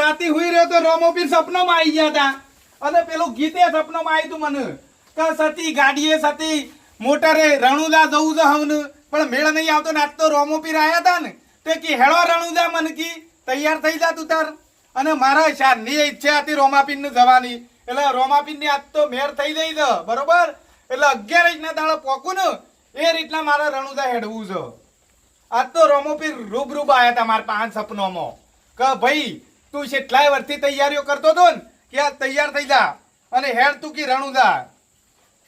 રાતે હુઈ રહ્યો તો રોમોપીર સપનામાં આવી ગયા હતા અને પેલું ગીતે સપનામાં આવ્યું તું મને. કે સતી ગાડીએ સતી મોટરે રણુદા જવું છે હવન. પણ મેળ નહીં આવતો ને આજ તો રોમોપીર આવ્યા હતા ને. તે કી, હેળો રણુદા મન કી, તૈયાર થઈ જા તું તાર. અને મારા શાનની ઈચ્છા હતી રોમાપીન જવાની. એટલે રોમાપીનની આજ તો મેર થઈ જઈ છે, બરોબર? એટલે અગિયાર ઇંચના દાડા પોકું ને, એ રીતના મારે રણુદા હેડવું છે. આજ તો રોમોપીર રૂબરૂબ આવ્યા હતા મારા પાંચ સપનોમાં. કે ભાઈ તું કેટલાય વર્ષથી તૈયારીઓ કરતો હતો ને કે આ તૈયાર થઈ જા અને હેડ તું કી રણુદા.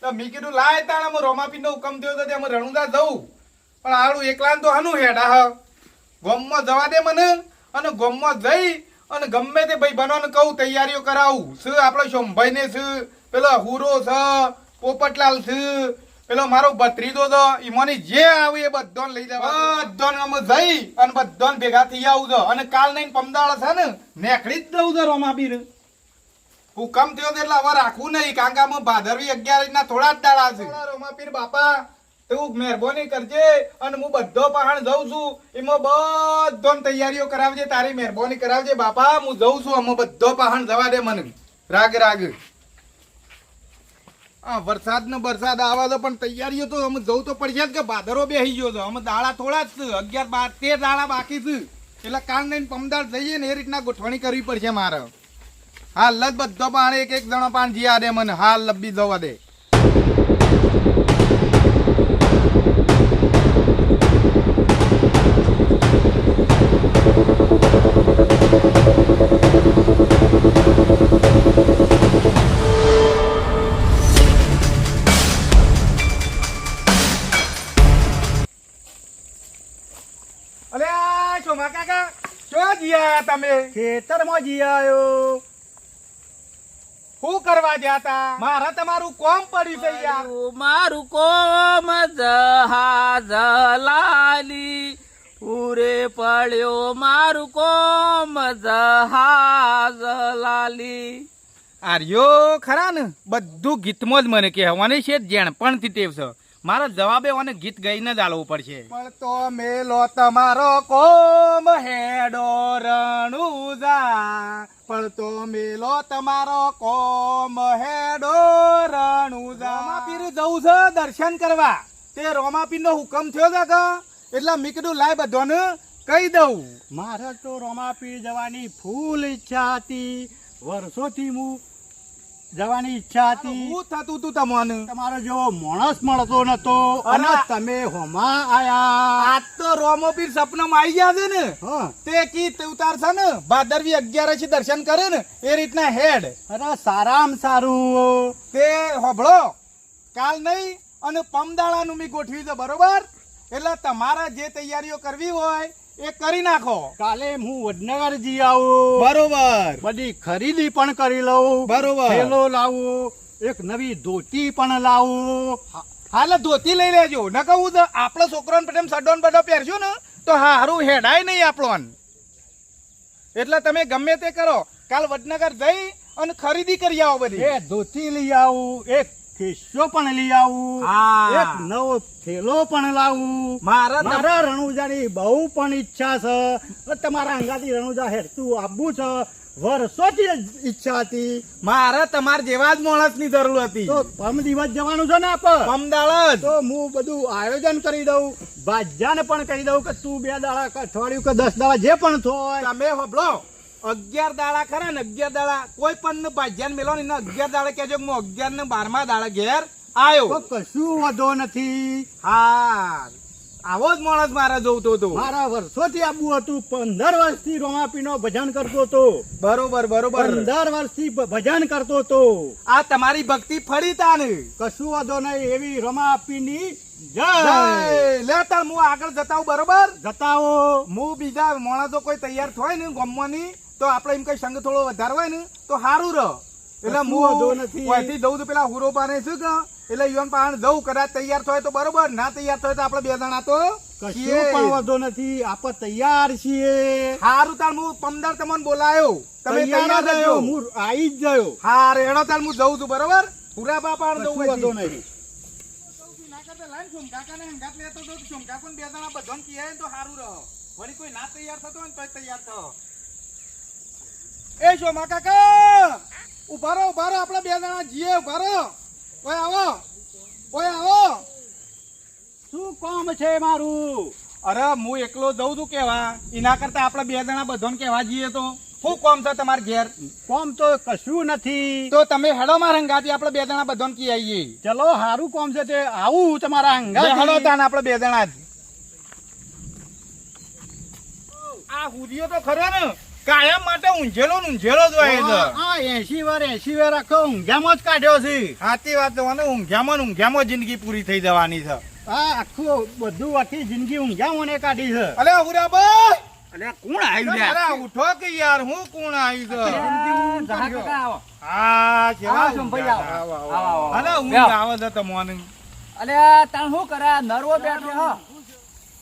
તો મેં કીધું, લાય તાણામાં અમે નો હુકમ થયો હતો તે અમે રણુદા જવું પણ આડું એકલા તો હાનું હેડ, આહ. ગોમમાં જવા દે મને અને ગોમમાં જઈ અને ગમે તે ભાઈ બનોને કહું, તૈયારીઓ કરાવું. શું આપણો શોમભાઈને શું પેલો હુરો છે પોપટલાલ છે પેલો મારો ભત્રીજો તો ઈમોની જે આવે એ બધાને લઈ જવા અમે જઈ અને બધાને ભેગા થઈ આવું છો અને કાલ નહીં પમદાળ છે ને નેકળી જ દઉં છો રોમા બીર હુકમ થયો એટલે હવે રાખવું નહીં કારણ કે અમે ભાદરવી અગિયાર ના થોડા જ દાડા છે. રોમાપીર બાપા તું મહેરબાની કરજે અને હું બધો પહાણ જઉં છું. એમાં બધો તૈયારીઓ કરાવજે તારી મહેરબાની કરાવજે. બાપા હું જઉં છું અમે બધો પહાણ જવા દે મને. રાગ રાગ. આ વરસાદ ને વરસાદ આવે તો પણ તૈયારીઓ તો અમે જવું તો પડશે જ કે ભાદરો બેસી ગયો તો અમે દાડા થોડા જ છે. અગિયાર, બાર, તેર દાડા બાકી છે. એટલે કાલ લઈને પમદાર જઈએ ને એ રીતના ગોઠવણી કરવી પડશે મારે. હાલ જ બધો પાણ, એક એક જણો પાણ જીયા દે મને. હાલ લબી જવા દે. અલે શોમા કાકા. ચો જીયા તમે. ખેતરમાં જી આવ્યો શું કરવા ગયા તા? મારે તમારું કોમ પડ્યું છે યાર. મારું કોમ જહાજ લાલી પૂરે પડ્યો. મારું કોમ જહાજ લાલી. આર્યો ખરા ને? બધું ગીતમાં જ મને કહેવાની છે જેણ પણ થી ટેવ છે. મારા જવાબે મને ગીત ગાઈને જ આલવું પડશે. પણ તો મેલો તમારો કોમ હેડો રણુજા. પણ તો મેલો તમારો કોમ હેડો રણુજા. રોમાપીર જવું છે દર્શન કરવા. તે રોમાપીર નો હુકમ થયો છે કે? એટલે મેં કીધું લાય બધાને કહી દઉં. મારે તો રોમાપીર જવાની ફૂલ ઈચ્છા હતી. વર્ષોથી હું જવાની ઈચ્છા હતી. શું થતું તું તમને. તમારો જો માણસ મળતો નતો અને તમે હોમાં આયા. આજ તો રોમોપીર સપનામાં આવી ગયા છે ને. તે કી તે ઉતારશે ને. ભાદરવી અગિયારસી દર્શન કરે ને એ રીતના હેડ. અરે સારામાં સારું. તે હોભળો. કાલ નહીં અને પમદાળાનું મી ગોઠવી દો બરોબર? એટલે તમારા જે તૈયારીઓ કરવી હોય એ કરી નાખો. કાલે હું વડનગર જી આવું. બરોબર. બધી ખરીદી પણ કરી લઉં. બરોબર. થેલો લાવું. એક નવી ધોતી પણ લાવું. હાલે ધોતી લઈ લેજો. ન કહું તો આપણો છોકરો પેટેમ સડોન બધો પહેરશું ને. તો હારું હેડાય નહીં આપણો એટલે તમે ગમે તે કરો. કાલ વડનગર જઈ અને ખરીદી કરી આવો બધી. એ ધોતી લઈ આવું. એક ખિસ્સો પણ લઈ આવું. એક નવો થેલો પણ લાવું. મારા મારા રણુજાની બહુ પણ ઈચ્છા છે. તમારા અંગાથી રણુજા હેરતું આવવું છે. વર્ષોથી ઈચ્છા હતી. મારે તમારા જેવા જ માણસની જરૂર હતી. તો પમ દિવસ જવાનું છે ને આપ? પમ દાળ તો હું બધું આયોજન કરી દઉં. ભાજ્યાને પણ કહી દઉં કે તું બે દાડા અઠવાડિયું કે દસ દાડા જે પણ થોય. તમે હોભળો. અગિયાર દાડા ખરા ને અગિયાર દાડા. કોઈ પણ ને ભાજ્યાને મેલો ને અગિયાર દાડા કેજો હું અગિયાર ને બારમા દાડા ઘેર આવ્યો કશું વધો નથી. હા. આવો જ માણસ મારે જોવતો હતો. મારા વર્ષોથી આબુ હતું પંદર વર્ષથી રોમાપીનો ભજન કરતો હતો. બરોબર બરોબર. પંદર વર્ષથી થી ભજન કરતો હતો. આ તમારી ભક્તિ ફરી તાને. કશું વધો નહીં એવી રમાપીની જય જય. લે તાર હું આગળ જતાવું બરોબર? જતાઓ હું બીજા માણસો કોઈ તૈયાર થાય ને ગમવાની તો આપણે એમ કઈ સંગ થોડો વધારે ને તો સારું રહ. એટલે કશું વાંધો નથી. ત્યાંથી જઉં તો પેલા હુરો પાને શું કે એટલે યુવાન પાણ જઉં કદાચ તૈયાર થાય તો બરોબર ના તૈયાર થાય તો આપણે બે જણા તો કશું પણ વાંધો નથી. આપણે તૈયાર છીએ. સારું તાર હું પમદાર તમને બોલાયો. તમે તૈયાર તૈયાર જ હું આવી જ ગયો. હા રેડો તાર હું જઉં છું બરોબર? પૂરા બાપા જઉં નહીં ના કાને હંગાત લેતો તો સોમકા પણ બે જણા બધાને કહેવાય તો સારું રહો. વળી કોઈ ના તૈયાર થતો હોય તો તૈયાર થો. એ શોમા કાકા! ઊભા રહો ઊભા રહો, આપણે બે જણા જીએ, ઊભા રહો. ઓય આવો ઓય આવો. શું કામ છે મારું? અરે હું એકલો જઉં છું કેવા? એના કરતા આપણે બે જણા બધાને કેવા જઈએ તો? શું કોમ છે તમારે ઘેર? કોમ તો કશું નથી. તો તમે હેડો માં રંગાતી આપણે બે જણા બધાને કી આવીએ ચલો સારું કોમ છે તે. આવું તમારા હંગા હેડો તાન આપણે બે જણા જ. આ હુદીઓ તો ખરો ને. કાયમ માટે ઊંઝેલો ઊંઝેલો જ હોય છે. હા એસી વાર એસી વાર આખો ઊંઘામાં જ કાઢ્યો છે. સાચી વાત છે મને ઊંઘામાં ને જિંદગી પૂરી થઈ જવાની છે. આ આખું બધું આખી જિંદગી ઊંઘામાં ને કાઢી છે. અલે હુરાભાઈ અલે કોણ આવ્યું અરે ઉઠો કે યાર હું કોણ આવ્યું છે? જહા કાકા આવો. હા કેવા આવો સોમભાઈ, આવો. આવો, આવો, આવો, આવો. આવો. અલે બેહો. આવે છે તમને અલે તણ શું કરે? નરવો બેઠો હો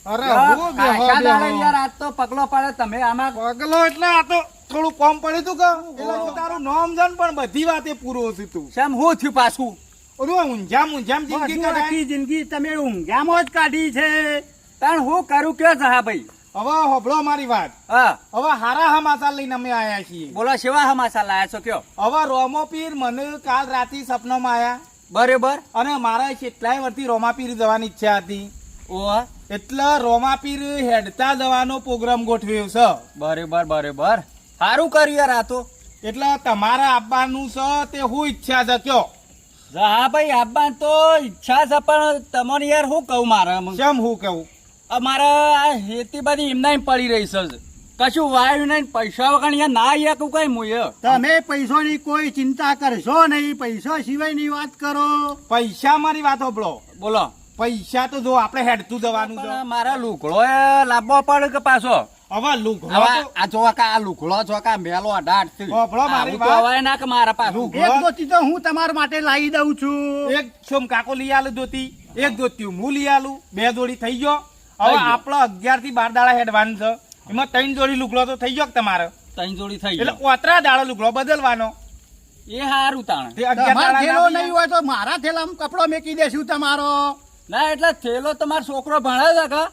અરે હું બેહો, બેહો. યાર આજ તો પગલો પાડે તમે આમાં પગલો એટલે આ તો થોડું કોમ પડ્યું તું કે? એટલે તારું નામ છે પણ બધી વાતે પૂરો છે તું. શેમ હું થયું પાછું? ઓલું ઊંઝામ ઊંઝામ જિંદગી કાઢી. જિંદગી તમે ઊંઘામાં જ કાઢી છે. તણ હું કરું કયો જહા ભાઈ? હવે હોભળો મારી વાત. હા. હવે હારા હમાસા લઈને અમે આયા છીએ. બોલો શેવા હમાસા લાયા છો કયો? હવે રોમો પીર મને કાલ રાતે સપનામાં આયા. બરોબર. અને મારા કેટલાય વર્ષથી રોમાપીર જવાની ઈચ્છા હતી. ઓહ. એટલે રોમાપીર હેડતા જવાનો પ્રોગ્રામ ગોઠવ્યો છે. બરોબર બરોબર. સારું કર્યું યાર આ તો. એટલે તમારે આપવાનું છે તે હું ઈચ્છા છે કયો? હા ભાઈ આબા તો ઈચ્છા છે પણ તમને યાર શું કહું મારે કેમ હું કહું? અમારે આ ખેતી બધી એમના એમ પડી રહી છે. કશું વાયુ નહીં પૈસા વગર અહીંયા ના આવ્યા કું કઈ મુય? તમે પૈસાની કોઈ ચિંતા કરશો નહીં પૈસા સિવાયની વાત કરો. પૈસા મારી વાત હોભળો બોલો. પૈસા તો જો આપણે હેડતું જવાનું છે. મારા લુગડો એ લાવવો પડે કે પાછો? હવે લુગડો આ જો આ લુગડો જો કા મેલો અઢારથી હોભળો મારી વાત. હવે ના કે મારા પાસે. લુગડો. એક દોતી તો હું તમારા માટે લાવી દઉં છું. એક છોમ કાકો લઈ આલું દોતી એક ધોતી હું લઈ આલું બે દોડી થઈ ગયો. હવે થઈ અગિયારથી બાર દાડા હેડવાનું છે. એમાં ત્રણ જોડી લુગડો તો થઈ ગયો તમારે? ત્રણ જોડી થઈ એટલે ઓતરા દાડો લુગડો બદલવાનો. એ હારું તાણ થેલો નહીં હોય તો મારા થેલામાં કપડો મેકી દેશું તમારો. ના એટલે થેલો તમારો છોકરો ભણે છે કા?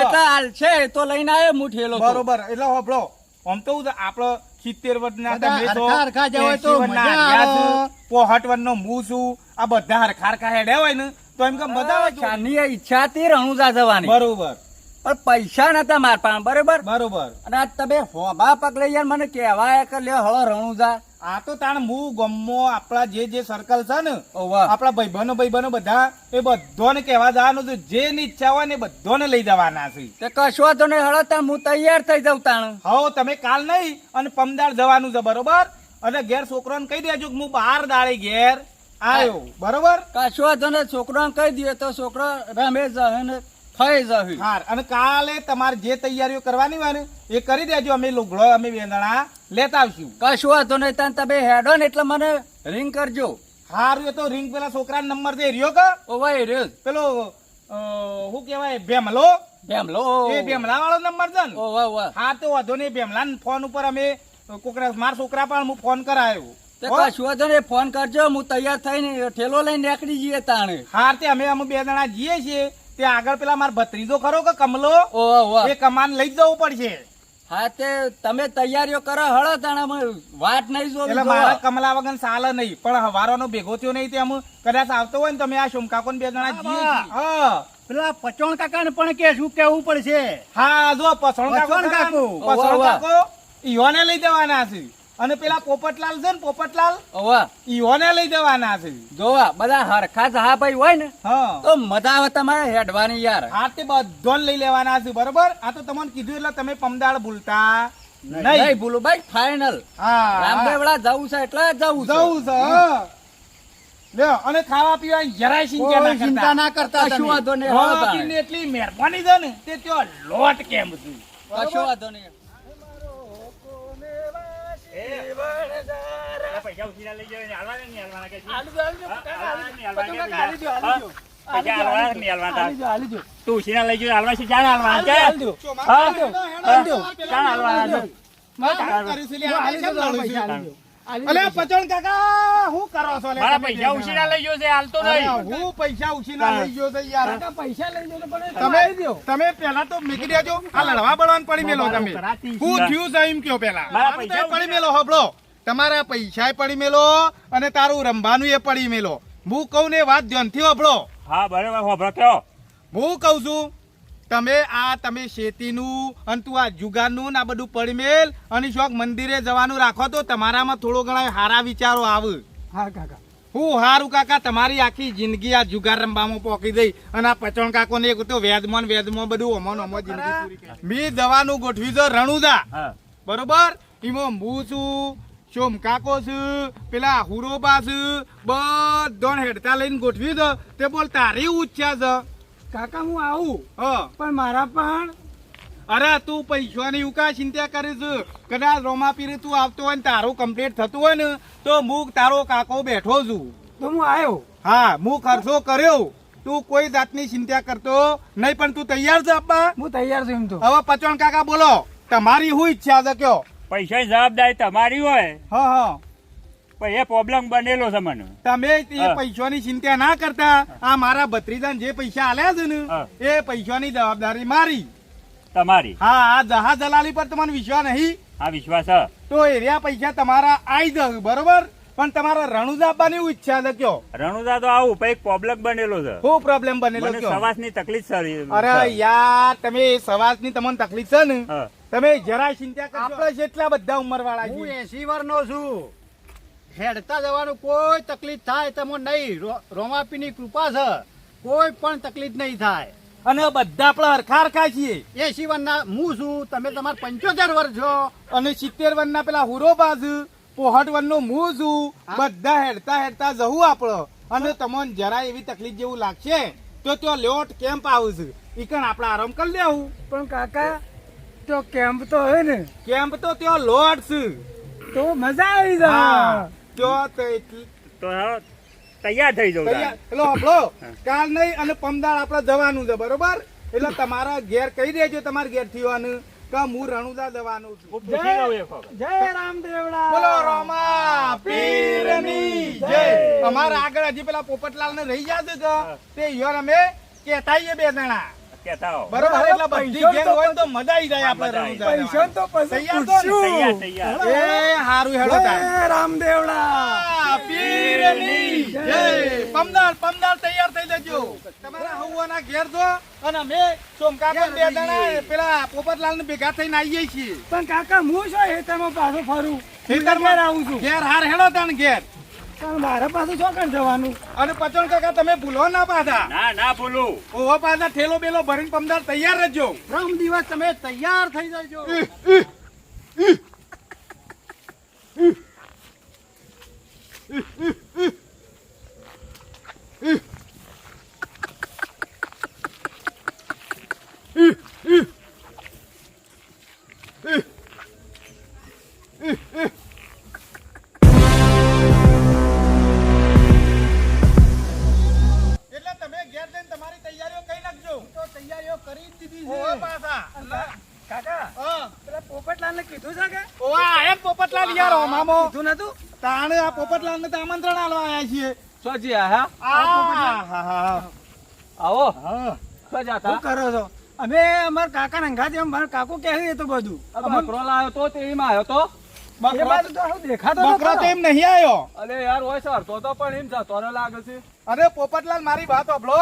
એટલે હાલ છે એ તો લઈને આવ્યો હું થેલો બરોબર. એટલે હોભળો. આમ તો આપડો આપણો સિત્તેર વર્ષના તમે તો 80 વર્ષના મજા હરિયા આવે. છું, પોહઠ વર્ષનો હું છું. આ બધા હરખા હરખા હેડ્યા હોય ને. તો એમ કે બધા હોય શાની ઈચ્છા હતી રણુજા જવાની બરોબર. પણ પૈસા નતા માર પાસે બરોબર? બરોબર. અને આ તમે હોબા પકડે યાર મને કહેવાય કે લે હળો રણુજા આ તો તાણ હું ગમો આપણા જે જે સર્કલ છે ને આપણા ભાઈબંધો ભાઈબંધો બધા એ બધાને કહેવા જવાનું છે. જે ની ઈચ્છા હોય ને બધાને લઈ જવાના છે. તે કશો તો નહીં હળો તાણ હું તૈયાર થઈ જાઉં તાણ. હો તમે કાલ નહીં અને પમદાર જવાનું છે બરોબર? અને ઘેર છોકરાને કહી દેજો કે હું બહાર દાડે ઘેર આવ્યો બરોબર? કશો તો છોકરાને કહી દઈએ તો છોકરો રમે જશે ને ખાઈ જશે હાર અને કાલે તમારે જે તૈયારીઓ કરવાની હોય ને એ કરી દેજો. અમે લુગડો અમે વેંદણા લેતા આવશું. કશો તો નહીં તાણ તમે હેડો ને એટલે મને રિંગ કરજો. હારું એ તો રિંગ પેલા છોકરા નંબર દે રહ્યો કે? ઓવા એ રહ્યો પેલો શું કહેવાય ભેમલો? ભેમલો. એ ભેમલા વાળો નંબર છે ને? હા તો વાંધો નહીં. ભેમલા ફોન ઉપર અમે કોકરા મારા છોકરા પણ હું ફોન કરાયો. હો? કશો નહીં ફોન કરજો હું તૈયાર થઈને ઠેલો લઈને નીકળી જઈએ તાણે. હાર તે અમે અમે બે જણા જઈએ છીએ. તે આગળ પેલા મારો ભત્રીજો ખરો કે કમલો? એ કમાન લઈ જવું પડશે. હા તે તમે તૈયારીઓ કરો હળો તાણે વાત નહીં જો એટલે મારા કમલા વગર ચાલે નહીં પણ હવારોનો ભેગો થયો નહીં તે અમે. કદાચ આવતો હોય ને તમે આ શોમકાકો બે જણા જઈએ. હા. પેલા પચોણ કાકાને પણ કે શું કેવું પડશે. હા જો પસણ કાકો પસણ ને? કાકો. કાકો ઈયોને લઈ જવાના છે. અને પેલા પોપટલાલ છે ને પોપટલાલ ઓવા. ઈયોને લઈ જવાના છે. જોવા બધા હરખા જહા ભાઈ હોય ને તો મજા આવે તમારે હેડવાની યાર. હા તે બધો લઈ લેવાના છે બરોબર? આ તો તમને કીધું એટલે તમે પમદાળ ભૂલતા નહીં ભૂલું ભાઈ ફાઈનલ હા રામદેવડા જવું છે એટલે જવું જવું છે. લ્યો અને ખાવા પીવા જરાય ચિંતા ના કરતા. ના કરતા કશું વાંધો નહીં એટલી મહેરબાની છે ને તે ત્યાં લોટ કેમ છે? કશું વાંધો નહીં. પૈસા ઉછીના લઈ જાય હાલવાના નહીં હાલવાના કે હાલવાના નહીં હાલવાના. તું ઉછીના લઈ જાય હાલવા છે ચાલ હાલવાના દો. ચાલ હાલવાના અલે પચોણ કાકા હું કરો છો? મારા પૈસા ઉછીના લઈ ગયો છે હાલતો નહીં. હું પૈસા ઉછીના લઈ ગયો છે યાર. પૈસા લઈ જજો પણ તમે તમે પેલા તો મેકી દેજો આ લડવા બળવાન પડી મેલો તમે. હું થયું છે એમ કયો પેલા મારા પૈસા એ પડી મેલો હબળો. તમારા પૈસા પડી મેલો અને તારું રંભાનું એ પડી મેલો. હું કહું ને વાત ધ્યાનથી હબળો. હા બરાબર હોભળો કયો હું કહું છું તમે આ તમે શેતીનું અને તું આ જુગારનું ને આ બધું પડી મેલ અને શોખ મંદિરે જવાનું રાખો તો તમારામાં થોડો ઘણા સારા વિચારો આવે. હા કાકા. હું હારું કાકા તમારી આખી જિંદગી આ જુગાર રમવામાં પોકી દઈ અને આ પચણ કાકો ને એક તો વેદમાં વેદમાં બધું અમો અમો જિંદગી પૂરી મી દવાનું ગોઠવી દો રણુદા બરોબર? એમાં હું છું શોમ કાકો છું પેલા હુરોબા છું બધો હેડતા લઈને ગોઠવી દો તે બોલ તારી ઉચ્ચા છે. કાકા હું આવું. હા. પણ મારા પણ અરે તું પૈસાની ઉકા ચિંતા કરે છે કદાચ રોમાપીરે તું આવતો હોય ને તારું કમ્પ્લીટ થતું હોય ને તો હું તારો કાકો બેઠો છું. તો હું આવ્યો હા હું ખર્ચો કર્યો. તું કોઈ જાતની ચિંતા કરતો નહીં પણ તું તૈયાર છે આપવા હું તૈયાર છું એમ તો. હવે પચવાણ કાકા બોલો. તમારી શું ઈચ્છા છે કયો? પૈસાની જવાબદારી તમારી હોય. હા હા. પણ એ પ્રોબ્લેમ બનેલો છે મને. તમે એ પૈસાની ચિંતા ના કરતા. આ મારા ભત્રીજાને જે પૈસા આલ્યા છે ને એ પૈસાની જવાબદારી મારી. તમારી. હા આ જહાજ દલાલી પર તમને વિશ્વાસ નહીં. હા વિશ્વાસ તો એરિયા પૈસા તમારા આઈ જશે બરોબર? પણ તમારા રણુજા આપવાની ઈચ્છા છે કયો? રણુદા તો આવું પણ એક પ્રોબ્લેમ બનેલો છે. શું પ્રોબ્લેમ બનેલો છે સવાસની તકલીફ છે અરે યાર તમે સવાસની તમને તકલીફ છે ને તમે જરા ચિંતા કરો આપણે જેટલા બધા ઉંમર વાળા હું એસી વર્ષનો છું. હેડતા જવાનું કોઈ તકલીફ થાય તમો નહીં. રોમાપીની કૃપા છે. કોઈ પણ તકલીફ નહીં થાય. અને બધા આપણે હરખા હરખા છીએ. એસી વર્ષના હું છું તમે તમારા પંચોતેર વર્ષ છો. અને સિત્તેર વનના પેલા હુરો બાજુ પોહટ વનનો હું છું. બધા હેડતા હેડતા જવું આપણો. અને તમને જરા એવી તકલીફ જેવું લાગશે તો ત્યાં લોટ કેમ્પ આવશે ઈકણ આપણે આરામ કરી લેવું પણ કાકા તો કેમ્પ તો હોય ને. કેમ્પ તો ત્યાં લોટ છે. તો મજા આવી હા. ત્યાં તો તો તૈયાર થઈ જવું એટલે આપણો કાલ નહીં અને પમદાળ આપણે જવાનું છે બરોબર? એટલે તમારા ઘેર કહી દેજો તમારે ઘેર થવાનું કે હું રણુદા જવાનું છું. જય રામદેવડા. બોલો રોમા પીરની જય. અમારા આગળ હજી પેલા પોપટલાલ ને રહી જશે છે તે યોર અમે કેતાઈએ બે જણા. કહેતા હો. બરોબર એટલે બધી ગેંગ હોય ને તો મજા આવી જાય આપણે મજા રણુદા આવી જાય. તૈયાર તૈયાર તૈયાર. એ હારું હેડો તાર. રામદેવડા. પીરની જય. પમદાર પમદાર તૈયાર થઈ જજો. તમારા હવવાના ઘેર જો અને અમે સોમકાકા બે જણા પેલા પોપટલાલ ને ભેગા થઈને આવીએ છીએ. પણ કાકા હું શું હેતરમાં પાછો ફરું? ખેતરમાં આવું છું. ઘેર હાર હેડો તાણ ઘેર. મારા પાછું શું કર જવાનું અને પચણ કાકા તમે ભૂલો ના પાછા ના ના બોલું ઓવા પાછા ઠેલો બેલો ભરીને પમદાર તૈયાર રહેજો ત્રણ દિવસ તમે તૈયાર થઈ જજો એટલે તાણે આ પોપટલાલ ને આમંત્રણ આલવા આયા છીએ. સોજી હા? આ હા. હા આવો. હા. જાતા? શું કરો છો? અમે અમાર કાકા નંગાથી એમ મારા કાકો કહે તો બધું. બકરો લાવ્યો તો તે એમાં આવ્યો તો? બકરો તો એમ નહીં આવ્યો. અરે યાર હોય સર તો પણ એમ જતો લાગે છે. અરે પોપટલાલ મારી વાત સાંભળો.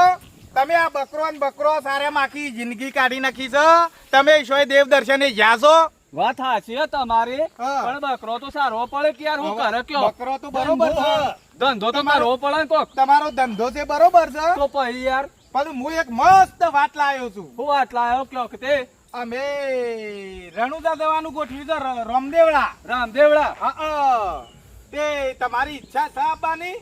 તમે આ બકરો ને બકરો સારે માખી જિંદગી કાઢી નાખી છે. તમે ઈશ્વર દેવ દર્શને જ્યાં છો વાત સાચી હે તમારી. પણ બકરો તો સારો પડે કે યાર હું કરે કયો? બકરો તો બરોબર છે. ધંધો તો મારો પડે કોક. તમારો ધંધો છે બરોબર છે. તો પછી યાર. પણ હું એક મસ્ત વાત લાવ્યો છું. હું વાત લાયો કયો કે તે? અમે રણુદા દેવાનું ગોઠવ્યું દો ર- રામદેવડા. રામદેવડા? હા, હા. તે તમારી ઈચ્છા છે આપવાની?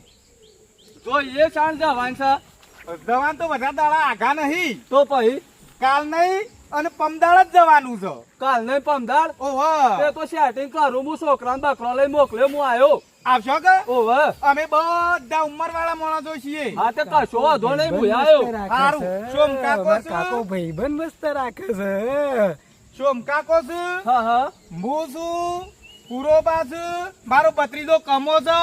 તો એ સાંજ જવાન છે. જવાન તો બધા દાડા આઘા નહીં. તો પછી? કાલ નહીં? અને પમદાળ જ જવાનું છે. કાલ નહીં પમદાળ? ઓહો. તે તો સેટિંગ કરું હું છોકરાને બકરો લઈ મોકલ્યો હું આવ્યો આવશો કે? ઓહો. અમે બધા ઉંમર વાળા માણસો છીએ. હા તે કશો વાંધો નહીં હું આવ્યો હારું. સોમ કાકો છે? કાકો ભાઈબંધ મસ્ત રાખે છે. સોમ કાકો છે? હા હા. હું છું પૂરો પાસ મારો ભત્રીજો કમો છે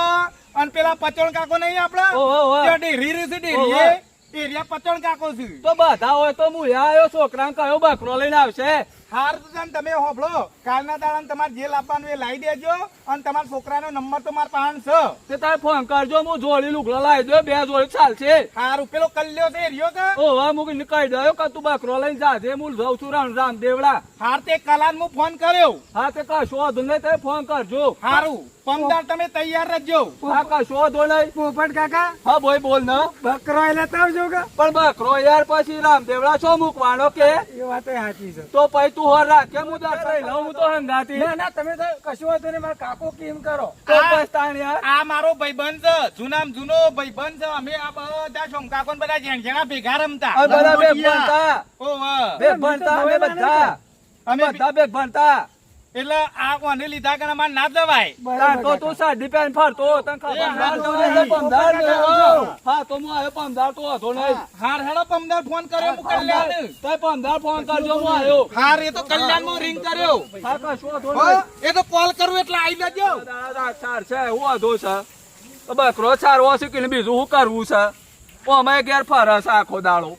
અને પેલા પચોણ કાકો નહીં આપડા ઓહો, ડેરી છે ડેરી એરિયા પચોણ કાકો છું. તો બધા હોય તો હું આવ્યો છોકરા કયો બકરો લઈને આવશે? હાર તો તમે હોભળો. કાલના દાડા તમારે જે લાવવાનું એ લાવી દેજો અને તમારા છોકરાનો નંબર તો મારા પાંચ છે. તે તારે ફોન કરજો હું જોડી લુગડો લાવી દો બે જોડી ચાલશે. હારું પેલો કલ્યો છે એરિયો કે? ઓહો હું કહી દયો કે તું બકરો લઈને જાજે હું જઉં છું રામ રામ દેવડા. હાર તે કલાન હું ફોન કર્યો. હા તે કશો શોધ નહીં તે ફોન કરજો. હારું. પમદાર તમે તૈયાર રહેજો. હા કશો નહીં. પોપટ કાકા? હા ભાઈ બોલ ને. બકરો લેતા આવજો કે? પણ બકરો યાર પછી રામ દેવડા છો મૂકવાનો કે? એ વાત સાચી છે. તો પછી તું હોર રાખ. કે હું દર લઉં હું તો હંગાતી ના તમે તો કશું હતું ને મારા કાકો કેમ કરો? તો તાણ યાર. આ મારો ભાઈબંધ છે. જૂનામ જૂનો ભાઈબંધ છે. અમે આ બધા શોમકાકો ને બધા જેણ જેણા ભેગા રમતા. બધા બે ભણતા. ઓહો. બે ભણતા અમે બધા. અમે બધા બે ભણતા. એટલે આ કોને લીધા કે અમારે ના દવાય તો તું સાડી પેન ફરતો તને ખબર. હા તો હું આવ્યો પમદાર તો હતો નહીં. હાર હેડો પમદાર ફોન કર્યો હું કલ્યાણ તો પમદાર ફોન કરજો હું આવ્યો. હાર એ તો કલ્યાણમાં રિંગ કર્યો. હા કશો એ તો કોલ કરું એટલે આવી લેજો દાદા ચાર છે હું વાંધો છે. તો બકરો સાર ઓછી કે બીજું શું કરવું છે? ઓ અમે ઘેર ફરસ આખો દાડો.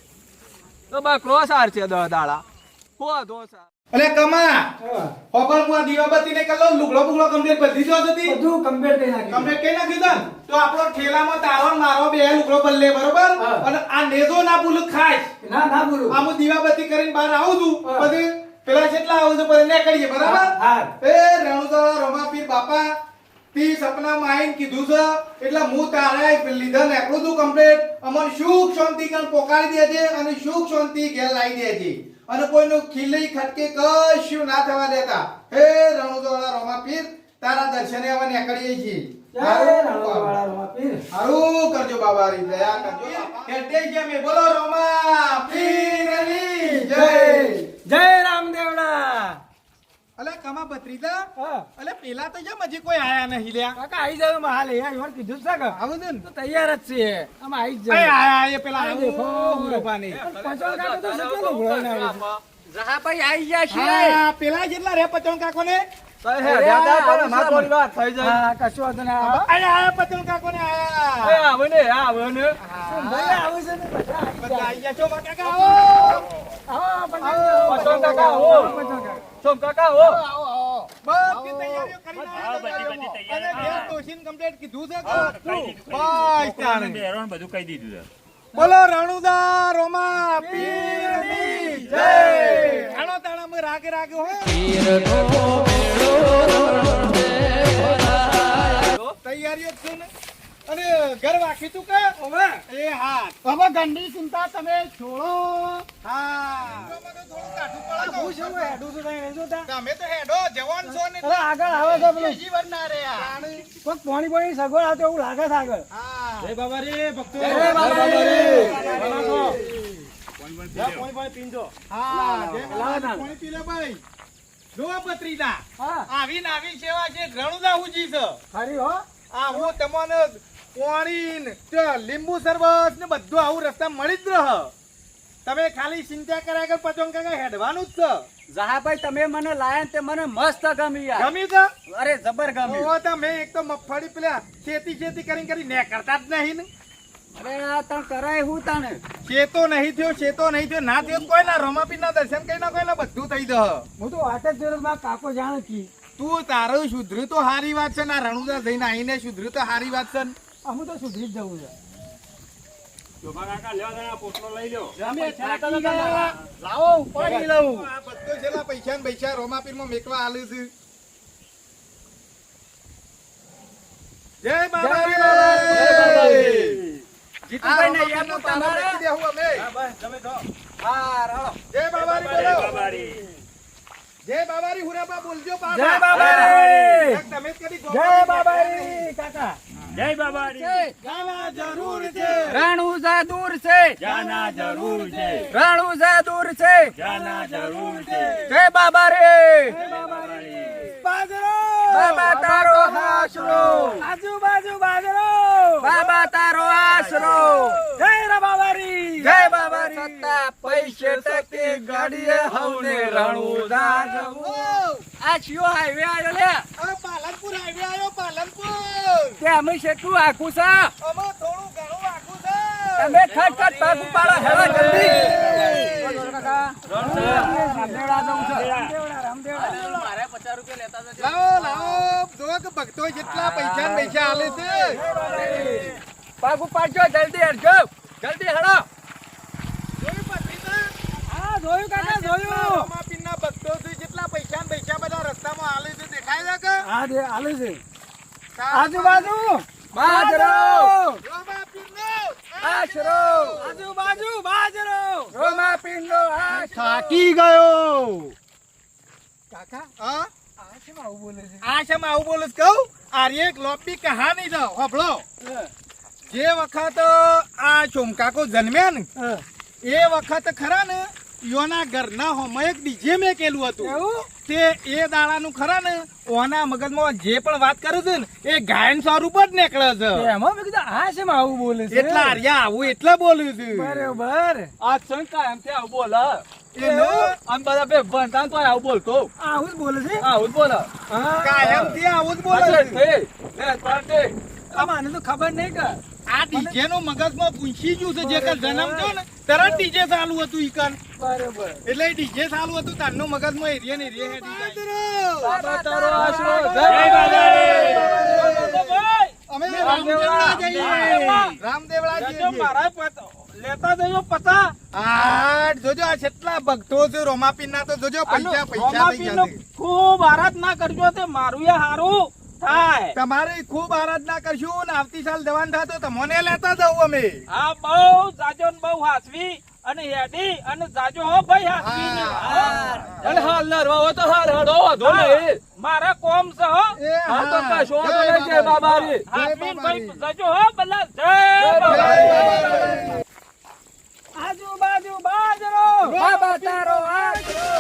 તો બકરો સાર છે દહ દાડા. હું વાંધો છે. અલે કમા ખબર હું. આ દીવાબત્તી ને કલો લુગડો બુગડો કમ્પ્લીટ બધી જો હતી. બધું કમ્પ્લીટ થઈ નાખ્યું. કમ્પ્લીટ કઈ નાખ્યું તન તો આપણો ઠેલામાં તારો મારો બે લુગડો બલ્લે બરોબર? અને આ નેજો ના ભૂલ ખાય. ના ના ભૂલું. આ હું દીવાબત્તી કરીને બહાર આવું છું. પછી પેલા જેટલા આવું છું પછી નીકળીએ બરાબર. એ રણુદા રમાપીર બાપા તી સપનામાં આવીને કીધું છે એટલે હું તારે લીધા નેકળું છું કમ્પ્લીટ અમને સુખ શાંતિ કણ દે છે અને સુખ શાંતિ ઘેર લાવી દેજે. અને કોઈનું ખીલી ખટકે કશું ના થવા દેતા. હે રણુદા રમાપીર તારા દર્શને હવે નીકળીએ છીએ. હારું કરજો બાબારી દયા કરજો. મે? બોલો રોમા પીરની જય. જય રામદેવડા. અલે કમા હા. અલે પેલા તો જમ હજી કોઈ આયા નહીં લ્યા. કાકા આવી જાવ હાલ. યાર કીધું છે કે? આવું ને? તો તૈયાર જ છે. આમ આવી જ એ જાય આયા એ પેલા આવું દેખો. ઉરોપાની. પચોળ કાકો તો લુગડો ને આવી છે. જહાભાઈ આવી ગયા છે. હા પેલા જેટલા રે પચોણ કાકો ને તો હે દાદા પણ અમાર થોડી વાત થઈ જાય. હા કશું વાંધો નહીં આ આયા આયા પચોણ કાકો ને એ આયા આવે ને આવે ને. ભાઈ આવે છે ને બધા આવી આઈ ગયા છો કાકા આવો. બધી તૈયારીઓ? કહી બોલો રણુદા રોમા પીરની જય આનો તાણા મે રાગે રાગે હો તૈયારીઓ જ છે ને અને ઘર વાખી તું કે? હવે એ હા. હવે ગંડી ચિંતા તમે છોડો. હા. થોડું કાઠું પડે તો. હું શું હેડું છું તઈ નહીં જોતા? તમે તો હેડો જવાન છો ને. અરે આગળ આવે છે પેલું. જીવન ના રે આ. કોઈક પોણી પોણી સગવડ આવતો એવું લાગે છે આગળ. હા. જય બાબા રે ભક્તો. જય બાબા રે. પોણી પોણી પીંજો. હા જય લાવો બાબા તાણ. પાણી પી લે ભાઈ. જોવા પત્રીદા આવી ને આવી સેવા છે રણુદા હુજી છે. ખરી હો. આ હું તમને પાણી ને લીંબુ શરબત ને બધું આવું રસ્તા મળી જ રહ. તમે ખાલી ચિંતા કર્યા કર પચોંગ કાકા હેડવાનું જ છે. જહાભાઈ તમે મને લાયા તે મને મસ્ત ગમી યાર. ગમ્યું તો? અરે જબર ગમ્યું. ઓ તમે એક તો મગફળી પેલા ખેતી ખેતી કરીને કરી ને કરતા જ નહીં ને. અરે આ તણ કરાય હું તાને? ચેતો નહીં થયો ચેતો નહીં થયો ના થયો કોઈ ના રમાપી ના દર્શન કઈ ના કોઈ ના બધું થઈ જહ હું તો વાત જ જોયું મારા કાકો જાણે તું તારું સુધર્યું તો સારી વાત છે ના રણુદા જઈને આવીને સુધર્યું તો સારી વાત છે ને. અમુ તો સુધરી જ જવું છે? છેલ્લા પૈસા ને પૈસા મેકવા આલ્યું છે. જય બાબા જીતુભાઈ ને યાદ રોમાપીરનો તમારે દેવું અમે. હા રાળો જય બાબારી, બોલો. બાબારી. જય બાબારી હુરાબા બોલજો બાબા. જય બાબારી. તમે જ કદી જય બાબારી કાકા. જય બાબારી. ગાવા જરૂર છે. રાણુજા દૂર છે. જાના જરૂર છે. રાણુજા દૂર છે. જાના જરૂર છે. જય બાબા રે બાજરો. બાબા તારો આશરો આજુબાજુ બાજરો. બાબા તારો આશરો જય રબાવારી જય સત્તા પૈસે ટકે ગાડીએ હવને રાણુજા જવું આ શિયો હાઈવે આવ્યો લે. આ પાલનપુર કે અમે કેટલું આખું છે. અમે થોડું ઘણું આખું છે. તમે ખટ ખટ પાક ઉપાડો હેલો જલ્દી રામદેવડા જવું છે લાવો લાવો. જો કે ભક્તો જેટલા પૈસા પૈસા આલે છે. પગ ઉપાડજો જલ્દી હરજો. જલ્દી હેડો જોયું પત્રીમાં? હા જોયું કાકા જોયું? રામાપીરના ભક્તો જેટલા પૈસા ને પૈસા બધા રસ્તામાં આલે છે દેખાય છે કે? હા દે આલે છે. આજુબાજુ બાજરો. આશરો. આજુબાજુ બાજરો. રોમાપીરનો આશરો. થાકી ગયો. કાકા હા? આ શેમ આવું બોલે છે? આ છે બોલે કહું આર્ય એક લોપી કહાની છે હોભળો. જે વખત આ ચોમકાકો જન્મ્યા ને હા. એ વખત ખરા ને યોના ઘરના હોમાં એક ડીજે મેં કેલું હતું તે એ દાડાનું ખરા ને ઓના મગજમાં જે પણ વાત કરું છું ને એ ગાયન સ્વરૂપ જ નીકળે છે. એમાં મેં કીધું આ છે આવું બોલે છે. એટલા આર્યા આવું એટલે બોલું છું. બરાબર. આ શંકા એમ આવું બોલે. એનો આમ બધા બે ભણતા તો આવું બોલતો. આવું જ બોલે છે? આવું જ બોલે. કાયમથી આવું જ બોલે છે. તે. મને તો ખબર નહીં કે. આ ડીજે નું મગજમાં પૂંછી ગયું છે જે કાલ જન્મ થયો ને તરત ડીજે ચાલુ હતું ઈ કાલ. બરોબર. એટલે ડીજે ચાલુ હતું તારનું મગજમાં એરિયા ને એરિયા હેડી જાય. બાબા તારો. આશરો. જય બાબારી. અમે રામદેવડા જઈએ. લેતા જજો પતા. આ જોજો આ કેટલા ભક્તો છે રોમાપીન ના તો જોજો પૈસા પૈસા ખૂબ આરાધના કરજો તે મારું એ હારું. થાય. તમારે ખૂબ આરાધના કરશું આવતી સાલ દવાન થાય તો તમને લેતા જવું અમે. હા બહુ જાજો બહુ હાસવી અને હેડી અને જાજો ભાઈ હાસવી અને હાલ ના રવા તો હાર હડો વધો ને મારા કોમ છે હા. તો કશો તો જય બાબા રે હાસવી ભાઈ જાજો હો બલા જય બાબા આજુબાજુ બાજરો. બાબા તારો આજરો